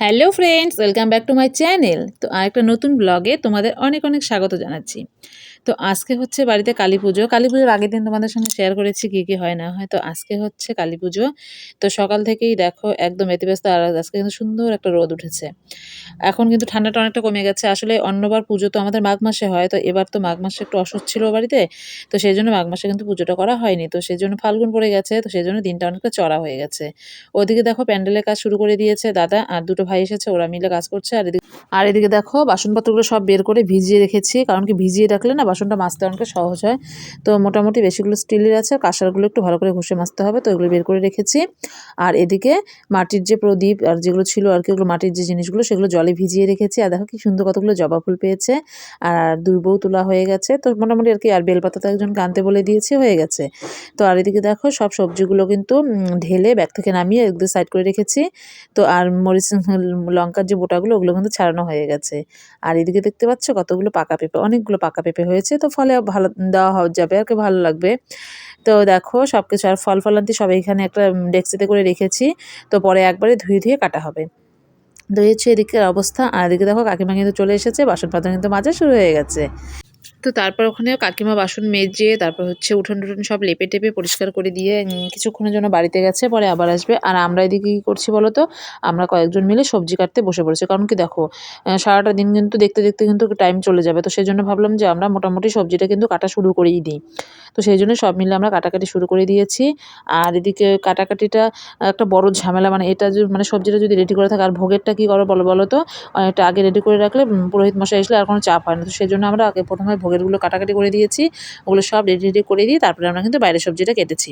Hello friends, welcome back to my channel. তো আরেকটা নতুন ব্লগে তোমাদের অনেক অনেক স্বাগত জানাচ্ছি। তো আজকে হচ্ছে বাড়িতে কালী পুজো। কালী পুজোর আগের দিন তোমাদের সঙ্গে শেয়ার করেছি কী কী হয় না হয়। তো আজকে হচ্ছে কালী পুজো। তো সকাল থেকেই দেখো একদম এতে ব্যস্ত আর আজকে কিন্তু সুন্দর একটা রোদ উঠেছে। এখন কিন্তু ঠান্ডাটা অনেকটা কমে গেছে। আসলে অন্যবার পুজো তো আমাদের মাঘ মাসে হয়। তো এবার তো মাঘ মাসে একটু অসুখ ছিল বাড়িতে। তো সেই জন্য মাঘ মাসে কিন্তু পুজোটা করা হয়নি। তো সেই জন্য ফাল্গুন পড়ে গেছে। তো সেই জন্য দিনটা অনেকটা চড়া হয়ে গেছে। ওদিকে দেখো প্যান্ডেলের কাজ শুরু করে দিয়েছে দাদা আর দুটো ভাই এসেছে। ওরা মিলে কাজ করছে। আর এদিকে আর এদিকে দেখো বাসনপত্রগুলো সব বের করে ভিজিয়ে রেখেছি। কারণ কি ভিজিয়ে রাখলে না বাসনটা মাজতে অনেক সহজ হয়। তো মোটামুটি বেশিগুলো স্টিলের আছে, কাঁসারগুলো একটু ভালো করে ঘষে মাজতে হবে। তো এগুলো বের করে রেখেছি। আর এদিকে মাটির যে প্রদীপ আর যেগুলো ছিল আর কি, ওগুলো মাটির যে জিনিসগুলো, সেগুলো জলে ভিজিয়ে রেখেছি। আর দেখো কি সুন্দর কতগুলো জবা ফুল পেয়েছে। আর দুর্বও তোলা হয়ে গেছে। তো মোটামুটি আর কি, আর বেলপাতা তো একজন কানতে বলে দিয়েছি, হয়ে গেছে। তো আর এদিকে দেখো, সব সবজিগুলো কিন্তু ঢেলে ব্যাগ থেকে নামিয়ে একদম সাইড করে রেখেছি। তো আর মরিচ, লঙ্কার যে বোটাগুলো, ওগুলো কিন্তু ছাড়ানো হয়ে গেছে। আর এদিকে দেখতে পাচ্ছ কতগুলো পাকা পেঁপে, অনেকগুলো পাকা পেঁপে হয়েছে। তো ফলে ভালো দেওয়া হওয়া যাবে আর কি, ভালো লাগবে। তো দেখো সব কিছু আর ফল ফলান্তি সব এখানে একটা ডেক্সিতে করে রেখেছি, তো পরে একবারে ধুয়ে ধুয়ে কাটা হবে। তো এই হচ্ছে এদিকের অবস্থা, আর এদিকে দেখো কাকিমা কিন্তু চলে এসেছে বাসন পাতন কিন্তু মাজা শুরু হয়ে গেছে। তো তারপর ওখানে কাকিমা বাসন মেজে, তারপর হচ্ছে উঠোন টুঠোন সব লেপে টেপে পরিষ্কার করে দিয়ে কিছুক্ষণের জন্য বাড়িতে গেছে, পরে আবার আসবে। আর আমরা এদিকে কী করছি বলো তো? আমরা কয়েকজন মিলে সবজি কাটতে বসে পড়েছি। কারণ কি দেখো সারাটা দিন কিন্তু দেখতে দেখতে কিন্তু টাইম চলে যাবে। তো সেই জন্য ভাবলাম যে আমরা মোটামুটি সবজিটা কিন্তু কাটা শুরু করেই দিই। তো সেই জন্য সব মিলে আমরা কাটাকাটি শুরু করে দিয়েছি। আর এদিকে কাটাকাটিটা, একটা বড় ঝামেলা মানে এটা মানে সবজিটা যদি রেডি করে থাকে, আর ভোগেরটা কী করো বলো বলো তো? অনেকটা আগে রেডি করে রাখলে পুরোহিত মশাই আসলে আর কোনো চাপ হয় না। তো সেই জন্য আমরা আগে প্রথমে ভোগেরগুলো কাটাকাটি করে দিয়েছি। ওগুলো সব রেডি রেডি করে দিয়ে, তারপরে আমরা কিন্তু বাইরের সবজিটা কেটেছি।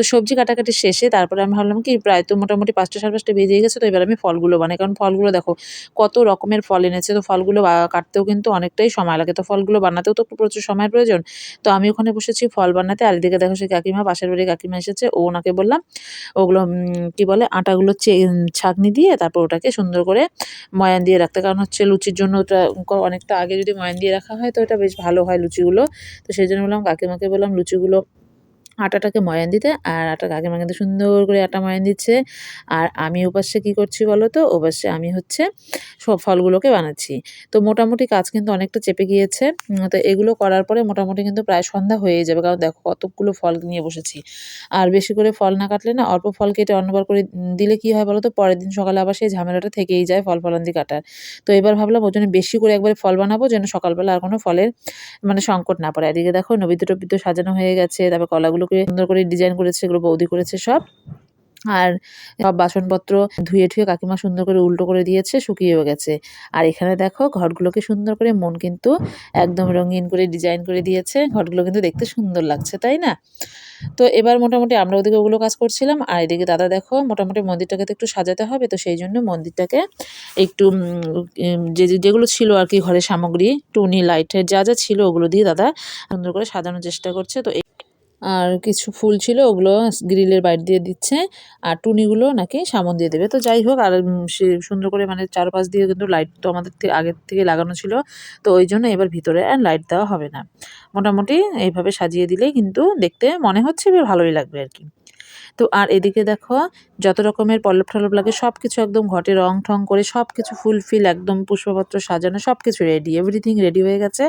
তো সবজি কাটাকাটি শেষে তারপরে আমি ভাবলাম কি, প্রায় তো মোটামুটি পাঁচটা সাড়ে পাঁচটা বেজে গেছে, তো এবার আমি ফলগুলো বানাই। কারণ ফলগুলো দেখো, কত রকমের ফল এনেছে, তো ফলগুলো কাটতেও কিন্তু অনেকটাই সময় লাগে। তো ফলগুলো বানাতেও তো প্রচুর সময়ের প্রয়োজন। তো আমি ওখানে বসেছি ফল বানাতে, আর এদিকে দেখো সেই কাকিমা, পাশের বাড়ি কাকিমা এসেছে, ও ওনাকে বললাম, ওগুলো কি বলে, আটাগুলো ছাঁকনি দিয়ে তারপর ওটাকে সুন্দর করে ময়ান দিয়ে রাখতে। কারণ হচ্ছে লুচির জন্য ওটা অনেকটা আগে যদি ময়ান দিয়ে রাখা হয়, তো ওটা বেশ ভালো হয় লুচিগুলো। তো সেই জন্য বললাম, কাকিমাকে বললাম, লুচিগুলো আটাটাকে ময়ান দিতে, আর আটা কাকিমা কিন্তু সুন্দর করে আটা ময়ান দিচ্ছে। আর আমি ওপাশে কী করছি বলো তো? ওপাশে আমি হচ্ছে সব ফলগুলোকে বানাচ্ছি। তো মোটামুটি কাজ কিন্তু অনেকটা চেপে গিয়েছে। তো এগুলো করার পরে মোটামুটি কিন্তু প্রায় সন্ধ্যা হয়ে যাবে। কারণ দেখো কতগুলো ফল নিয়ে বসেছি। আর বেশি করে ফল না কাটলে না অল্প ফল কেটে অন্যবার করে দিলে কী হয় বলো তো? পরের দিন সকালে আবার সেই ঝামেলাটা থেকেই যায় ফল ফলান্তি কাটার। তো এবার ভাবলাম ওই জন্য বেশি করে একবারে ফল বানাবো যেন সকালবেলা আর কোনো ফলের মানে সংকট না পড়ে। এদিকে দেখো নবিদ্য টবিদ্য সাজানো হয়ে গেছে। তারপর কলাগুলোকে সুন্দর করে ডিজাইন করেছে, এগুলো বৌদি করেছে সব। আর সব বাসনপত্র ধুয়ে ঠুয়ে কাকিমা সুন্দর করে উল্টো করে দিয়েছে, শুকিয়েও গেছে। আর এখানে দেখো, ঘরগুলোকে সুন্দর করে মন কিন্তু একদম রঙিন করে ডিজাইন করে দিয়েছে। ঘরগুলো কিন্তু দেখতে সুন্দর লাগছে, তাই না? তো এবার মোটামুটি আমরা ওদিকে ওগুলো কাজ করছিলাম, আর এদিকে দাদা দেখো, মোটামুটি মন্দিরটাকে তো একটু সাজাতে হবে, তো সেই জন্য মন্দিরটাকে একটু যে, যেগুলো ছিল আর কি ঘরের সামগ্রী, টুনি, লাইটের যা যা ছিল ওগুলো দিয়ে দাদা সুন্দর করে সাজানোর চেষ্টা করছে। তো আর কিছু ফুল ছিল, ওগুলো গ্রিলের বাইর দিয়ে দিচ্ছে। আর টুনিগুলো নাকি সামন দিয়ে দেবে। তো যাই হোক, আর সে সুন্দর করে মানে চারপাশ দিয়ে কিন্তু লাইট তো আমাদের আগের থেকে লাগানো ছিল। তো ওই জন্য এবার ভিতরে আর লাইট দেওয়া হবে না। মোটামুটি এইভাবে সাজিয়ে দিলেই কিন্তু দেখতে মনে হচ্ছে ভালোই লাগবে আর কি। তো আর এদিকে দেখো, যত রকমের পল্লব টল্লব লাগে সব কিছু একদম ঘটে রং ঠং করে সব কিছু ফুলফিল, একদম পুষ্পপত্র সাজানো সব কিছু রেডি এভরিথিং রেডি হয়ে গেছে।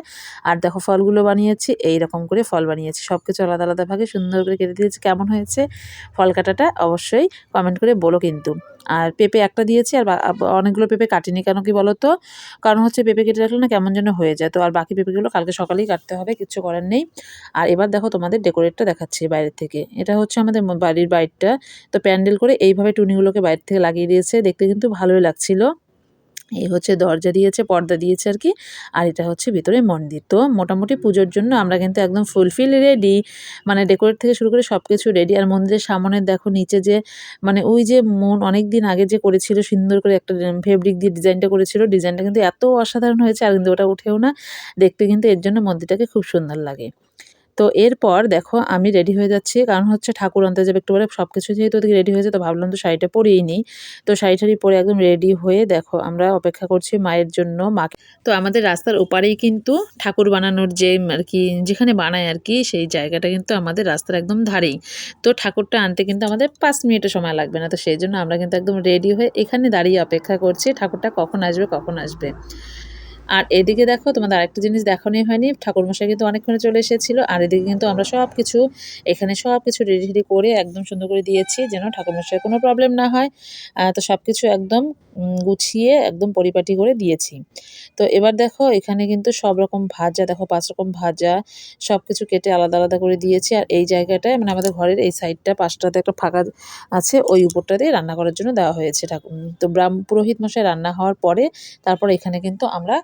আর দেখো, ফলগুলো বানিয়েছি এই রকম করে ফল বানিয়েছি সব কিছু আলাদা আলাদাভাবে সুন্দর করে কেটে দিয়েছি। কেমন হয়েছে ফল কাটাটা? অবশ্যই কমেন্ট করে বলো কিন্তু। আর পেঁপে একটা দিয়েছি, আর অনেকগুলো পেঁপে কাটিনি কেন কি বলো তো কারণ হচ্ছে পেঁপে কেটে রাখলে না কেমন যেন হয়ে যায়। তো আর বাকি পেঁপেগুলো কালকে সকালেই কাটতে হবে, কিচ্ছু করার নেই। আর এবার দেখো তোমাদের ডেকোরেটটা দেখাচ্ছি বাইরের থেকে। এটা হচ্ছে আমাদের বাড়ির বাইরটা। তো প্যান্ডেল করে এইভাবে টুনিগুলোকে বাইরে থেকে লাগিয়ে দিয়েছে। দেখতে কিন্তু ভালোই লাগছিল। এই হচ্ছে দরজা দিয়েছে, পর্দা দিয়েছে আর কি, আর এটা হচ্ছে ভিতরে মন্দির। তো মোটামুটি পুজোর জন্য আমরা কিন্তু একদম ফুলফিল রেডি মানে ডেকোরেট থেকে শুরু করে সব কিছু রেডি আর মন্দিরের সামনে দেখো নিচে যে মানে ওই যে মন অনেক দিন আগে যে করেছিল, সুন্দর করে একটা ফেব্রিক দিয়ে ডিজাইনটা করেছিল ডিজাইনটা কিন্তু এত অসাধারণ হয়েছে, আর কিন্তু ওটা উঠেও না। দেখতে কিন্তু এর জন্য মন্দিরটাকে খুব সুন্দর লাগে। তো এরপর দেখো আমি রেডি হয়ে যাচ্ছি। কারণ হচ্ছে ঠাকুর আনতে যাবে একটু পরে। সব কিছু যেহেতু ওদিকে রেডি হয়েছে, তো ভাবলাম তো শাড়িটা পরেই নিই। তো শাড়ি পরে একদম রেডি হয়ে দেখো আমরা অপেক্ষা করছি মায়ের জন্য মা তো আমাদের রাস্তার ওপারেই কিন্তু ঠাকুর বানানোর যে আর কি, যেখানে বানায় আর কি, সেই জায়গাটা কিন্তু আমাদের রাস্তার একদম ধারেই। তো ঠাকুরটা আনতে কিন্তু আমাদের পাঁচ মিনিটের সময় লাগবে না। তো সেই জন্য আমরা কিন্তু একদম রেডি হয়ে এখানে দাঁড়িয়ে অপেক্ষা করছি, ঠাকুরটা কখন আসবে কখন আসবে। আর এদিকে দেখো, তোমাদের আরেকটা জিনিস দেখানোই হয়নি, ঠাকুরমশাই কিন্তু অনেকক্ষণে চলে এসেছিল, আর এদিকে কিন্তু আমরা সব কিছু এখানে সব কিছু রেডি রেডি করে একদম সুন্দর করে দিয়েছি, যেন ঠাকুরমশাইয়ের কোনো প্রবলেম না হয়। তো সব কিছু একদম গুছিয়ে একদম পরিপাটি করে দিয়েছি। তো এবার দেখো, এখানে কিন্তু সব রকম ভাজা, দেখো পাঁচ রকম ভাজা সব কিছু কেটে আলাদা আলাদা করে দিয়েছি। আর এই জায়গাটায় মানে আমাদের ঘরের এই সাইডটা পাঁচটাতে একটা ফাঁকা আছে, ওই উপরটা দিয়ে রান্না করার জন্য দেওয়া হয়েছে ঠাকুর তো ব্রাহ্ম, পুরোহিত মশাই রান্না হওয়ার পরে, তারপর এখানে কিন্তু আমরা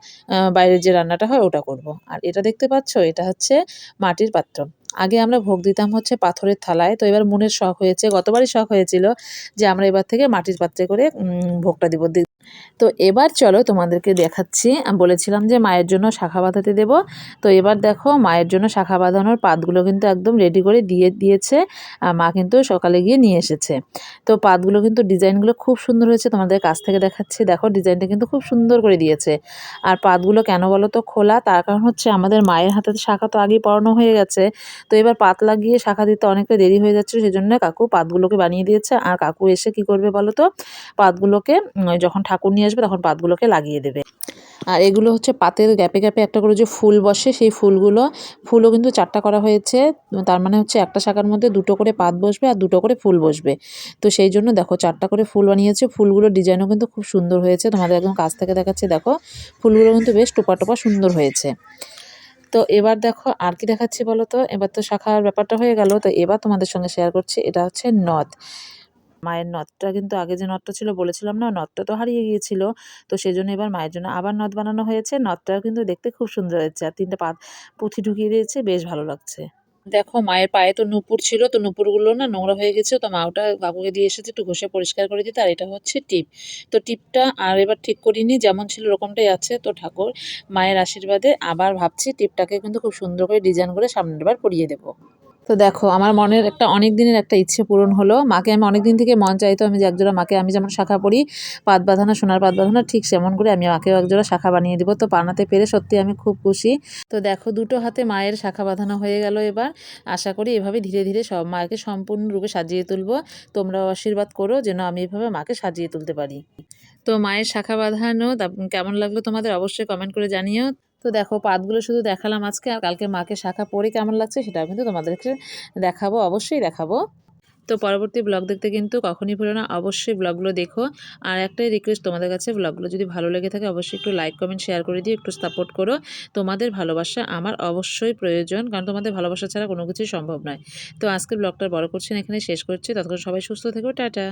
বাইরের যে রান্নাটা হয় ওটা করব। আর এটা দেখতে পাচ্ছ, এটা হচ্ছে মাটির পাত্র। আগে আমরা ভোগ দিতাম হচ্ছে পাথরের থালায়, তো এবার মনের শখ হয়েছে, গতবারই শখ হয়েছিল যে আমরা এবার থেকে মাটির পাত্রে করে ভোগটা দিব। তো এবার চলো তোমাদেরকে দেখাচ্ছি। বলেছিলাম যে মায়ের জন্য শাখা বাঁধাতে দেব। তো এবার দেখো মায়ের জন্য শাখা বাঁধানোর পাতগুলো কিন্তু একদম রেডি করে দিয়ে, দিয়েছে। আর মা কিন্তু সকালে গিয়ে নিয়ে এসেছে। তো পাতগুলো কিন্তু ডিজাইনগুলো খুব সুন্দর হয়েছে, তোমাদের কাছ থেকে দেখাচ্ছি। দেখো ডিজাইনটা কিন্তু খুব সুন্দর করে দিয়েছে। আর পাতগুলো কেন বলো তো খোলা? তার কারণ হচ্ছে আমাদের মায়ের হাতে শাখা তো আগেই পড়ানো হয়ে গেছে। তো এবার পাত লাগিয়ে শাখা দিতে অনেকটা দেরি হয়ে যাচ্ছে সেই জন্য কাকু পাতগুলোকে বানিয়ে দিয়েছে। আর কাকু এসে কি করবে বলো তো? পাতগুলোকে যখন ঠাকুর নিয়ে আসবে, তখন পাতগুলোকে লাগিয়ে দেবে। আর এগুলো হচ্ছে পাতের গ্যাপে গ্যাপে একটা করে যে ফুল বসে, সেই ফুলগুলো, ফুলও কিন্তু চারটা করা হয়েছে। তার মানে হচ্ছে একটা শাখার মধ্যে দুটো করে পাত বসবে আর দুটো করে ফুল বসবে। তো সেই জন্য দেখো, চারটা করে ফুল বানিয়েছে। ফুলগুলোর ডিজাইনও কিন্তু খুব সুন্দর হয়েছে। তোমাদের একদম কাছ থেকে দেখাচ্ছে, দেখো, ফুলগুলো কিন্তু বেশ টোপা টোপা সুন্দর হয়েছে। তো এবার দেখো, আর কি দেখাচ্ছি বলো তো? এবার তো শাখার ব্যাপারটা হয়ে গেল। তো এবার তোমাদের সঙ্গে শেয়ার করছি, এটা হচ্ছে নথ। মায়ের নথটা কিন্তু আগে যে নথটা ছিল বলেছিলাম না নথটা তো হারিয়ে গিয়েছিল। তো সেই জন্য এবার মায়ের জন্য আবার নথ বানানো হয়েছে। নথটাও কিন্তু দেখতে খুব সুন্দর হয়েছে আর তিনটে পা পুঁথি ঢুকিয়ে দিয়েছে, বেশ ভালো লাগছে। দেখো, মায়ের পায়ে তো নুপুর ছিল, তো নুপুরগুলো না নোংরা হয়ে গেছে, তো মা ওটা কাকুকে দিয়ে এসেছে একটু ঘষে পরিষ্কার করে দিতে, আর এটা হচ্ছে টিপ। তো টিপটা আর এবার ঠিক করিনি, যেমন ছিল ওরকমটাই আছে। তো ঠাকুর মায়ের আশীর্বাদে আবার ভাবছি টিপটাকে কিন্তু খুব সুন্দর করে ডিজাইন করে সামনের বার পরিয়ে দেবো। তো দেখো, আমার মনের একটা অনেক দিনের একটা ইচ্ছে পূরণ হলো। মাকে আমি অনেক দিন থেকে মন চাইতো আমি যে একজোড়া মাকে আমি যেমন শাখা পড়ি, পাত বাঁধানো, সোনার পাত বাঁধানো, ঠিক সেমন করে আমি মাকেও একজোড়া শাখা বানিয়ে দিব। তো বানাতে পেরে সত্যি আমি খুব খুশি। তো দেখো, দুটো হাতে মায়ের শাখা বাঁধানো হয়ে গেল এবার। আশা করি এভাবে ধীরে ধীরে সব মাকে সম্পূর্ণরূপে সাজিয়ে তুলবো। তোমরাও আশীর্বাদ করো যেন আমি এভাবে মাকে সাজিয়ে তুলতে পারি। তো মায়ের শাখা বাঁধানো কেমন লাগল তোমাদের অবশ্যই কমেন্ট করে জানিও। তো দেখো পাতগুলো শুধু দেখালাম আজকে, আর কালকে মাকে শাখা পরে কেমন লাগছে সেটাও কিন্তু তোমাদেরকে দেখাবো, অবশ্যই দেখাবো। তো পরবর্তী ব্লগ দেখতে কিন্তু কখনই ভুলো না, অবশ্যই ব্লগগুলো দেখো। আর একটাই রিকোয়েস্ট তোমাদের কাছে ব্লগগুলো যদি ভালো লেগে থাকে অবশ্যই একটু লাইক কমেন্ট শেয়ার করে দিও, একটু সাপোর্ট করো। তোমাদের ভালোবাসা আমার অবশ্যই প্রয়োজন, কারণ তোমাদের ভালোবাসা ছাড়া কোনো কিছুই সম্ভব নয়। তো আজকে ব্লগটা বড় করছি না এখানে শেষ করছি। ততক্ষণ সবাই সুস্থ থেকো, টাটা।